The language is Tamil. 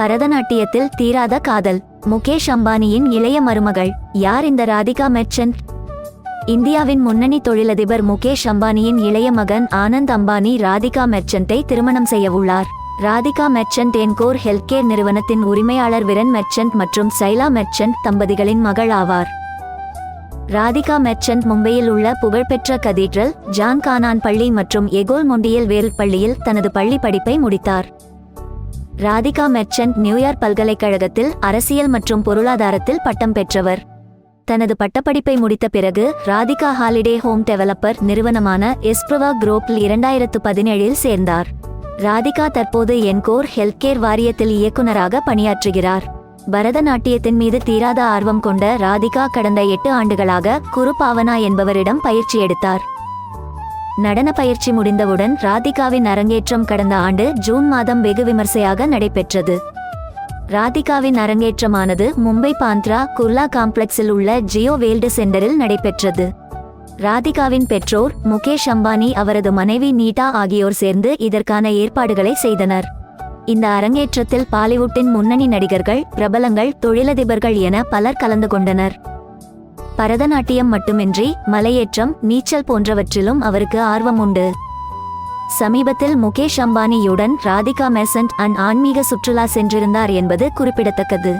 பரதநாட்டியத்தில் தீராத காதல். முகேஷ் அம்பானியின் இளைய மருமகள். யார் இந்த ராதிகா மெர்ச்சன்ட்? இந்தியாவின் முன்னணி தொழிலதிபர் முகேஷ் அம்பானியின் இளைய மகன் ஆனந்த் அம்பானி ராதிகா மெர்ச்சன்ட்டை திருமணம் செய்ய உள்ளார். ராதிகா மெர்ச்சன்ட் என்கோர் ஹெல்த்கேர் நிறுவனத்தின் உரிமையாளர் விரன் மெர்ச்சன்ட் மற்றும் சைலா மெர்ச்சன்ட் தம்பதிகளின் மகள் ஆவார். ராதிகா மெர்ச்சன்ட் மும்பையில் உள்ள புகழ்பெற்ற கதீட்ரல் ஜான் கானான் பள்ளி மற்றும் எகோல் மொண்டியல் வேல் பள்ளியில் தனது பள்ளி படிப்பை முடித்தார். ராதிகா மெர்ச்சன்ட் நியூயார்க் பல்கலைக்கழகத்தில் அரசியல் மற்றும் பொருளாதாரத்தில் பட்டம் பெற்றவர். தனது பட்டப்படிப்பை முடித்த பிறகு ராதிகா ஹாலிடே ஹோம் டெவலப்பர் நிறுவனமான எஸ்ப்ரவா குரூப்பில் இரண்டாயிரத்து பதினேழில் சேர்ந்தார். ராதிகா தற்போது என்கோர் ஹெல்த்கேர் வாரியத்தில் இயக்குநராக பணியாற்றுகிறார். பரதநாட்டியத்தின் மீது தீராத ஆர்வம் கொண்ட ராதிகா கடந்த எட்டு ஆண்டுகளாக குரு பாவனா என்பவரிடம் பயிற்சி எடுத்தார். நடன பயிற்சி முடிந்தவுடன் ராதிகாவின் அரங்கேற்றம் கடந்த ஆண்டு ஜூன் மாதம் வெகு விமர்சையாக நடைபெற்றது. ராதிகாவின் அரங்கேற்றமானது மும்பை பாந்த்ரா குர்லா காம்ப்ளெக்ஸில் உள்ள ஜியோ வேல்டு சென்டரில் நடைபெற்றது. ராதிகாவின் பெற்றோர் முகேஷ் அம்பானி அவரது மனைவி நீட்டா ஆகியோர் சேர்ந்து இதற்கான ஏற்பாடுகளை செய்தனர். இந்த அரங்கேற்றத்தில் பாலிவுட்டின் முன்னணி நடிகர்கள் பிரபலங்கள் தொழிலதிபர்கள் என பலர் கலந்து கொண்டனர். பரதநாட்டியம் மட்டுமின்றி மலையேற்றம் நீச்சல் போன்றவற்றிலும் அவருக்கு ஆர்வம் உண்டு சமீபத்தில் முகேஷ் அம்பானியுடன் ராதிகா மெசன்ட் அண்ட் ஆன்மீக சுற்றுலா சென்றிருந்தார் என்பது குறிப்பிடத்தக்கது.